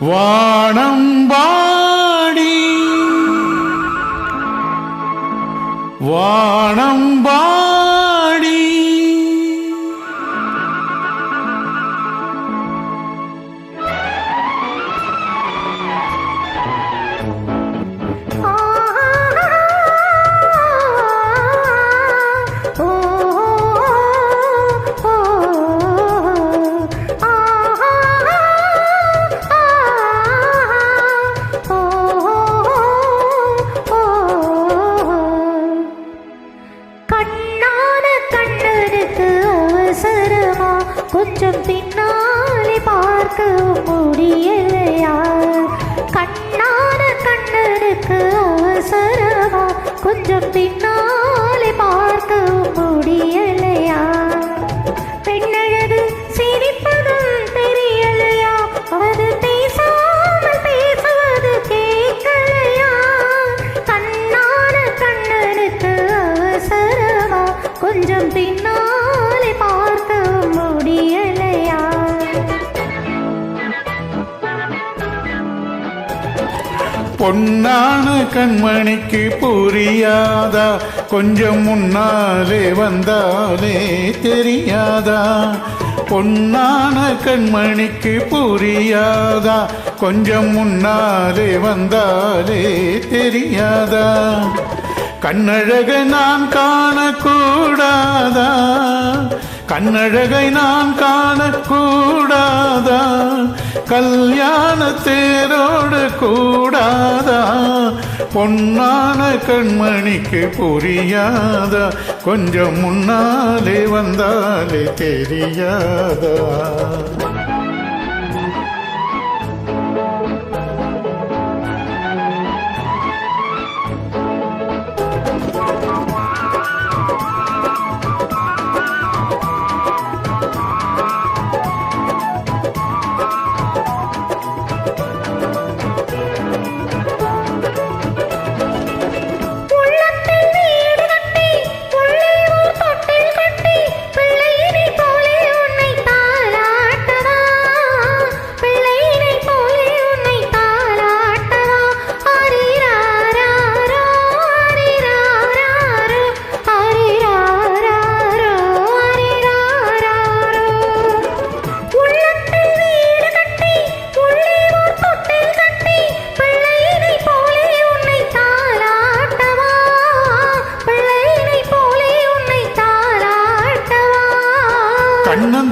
வானம்பாடி வானம்பாடி கொஞ்சம் பின்னாலே பார்க்க முடியலையா? கண்ணான கண்ணனுக்கு அவசரமா கொஞ்சம் பின்னா பொன்னான கண்மணிக்கு புரியாதா? கொஞ்சம் முன்னாலே வந்தாலே தெரியாதா? பொன்னான கண்மணிக்கு புரியாதா? கொஞ்சம் முன்னாலே வந்தாலே தெரியாதா? கண்ணழக நான் காணக்கூடாதா? கண்ணழகை நான் காணக்கூடாதா? கல்யாண தேரோடு கூடாதா? பொன்னான கண்மணிக்கு புரியாதா? கொஞ்சம் முன்னாலே வந்தாலே தெரியாதா?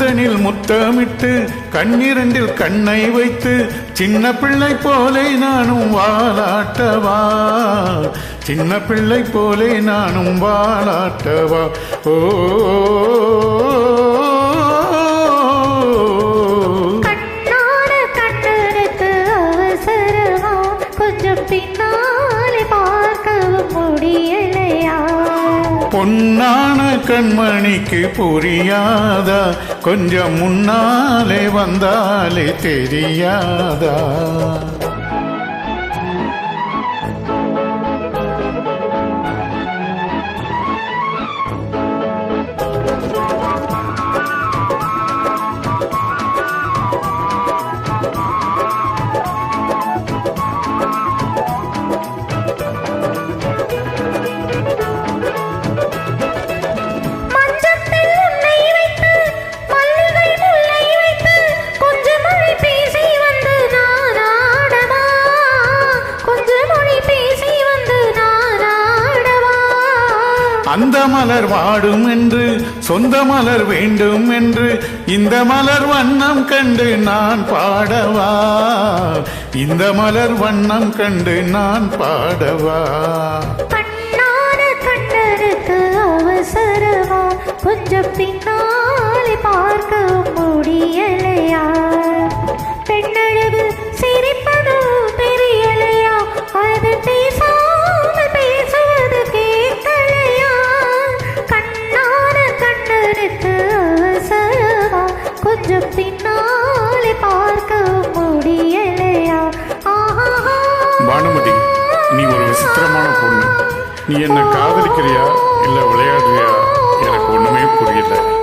கண்ணந்தனில் முத்தமிட்டு கண்ணிரண்டில் கண்ணை வைத்து சின்ன பிள்ளை போலே நானும் வாலாட்டவா சின்ன பிள்ளை போலே நானும் வாலாட்டவா ஓ பொன்னான கண்மணிக்கு புரியாதா? கொஞ்சம் முன்னாலே வந்தாலே தெரியாதா? அந்த மலர் வாடும் என்று சொந்த மலர் வேண்டும் என்று இந்த மலர் வண்ணம் கண்டு நான் பாடவா? இந்த மலர் வண்ணம் கண்டு நான் பாடவா? அவசரமா கொஞ்சம் பின்னாலே பார்க்க முடியலையா? எனக்கு அவசரமா கொஞ்சம் பின்னாலே பார்க்க முடியலையா? பானுமதி நீ ஒரு விசித்திரமான பொண்ணு. நீ என்ன காதலிக்கிறியா? இல்ல விளையாடுறியா? எனக்கு ஒண்ணுமே புரியல.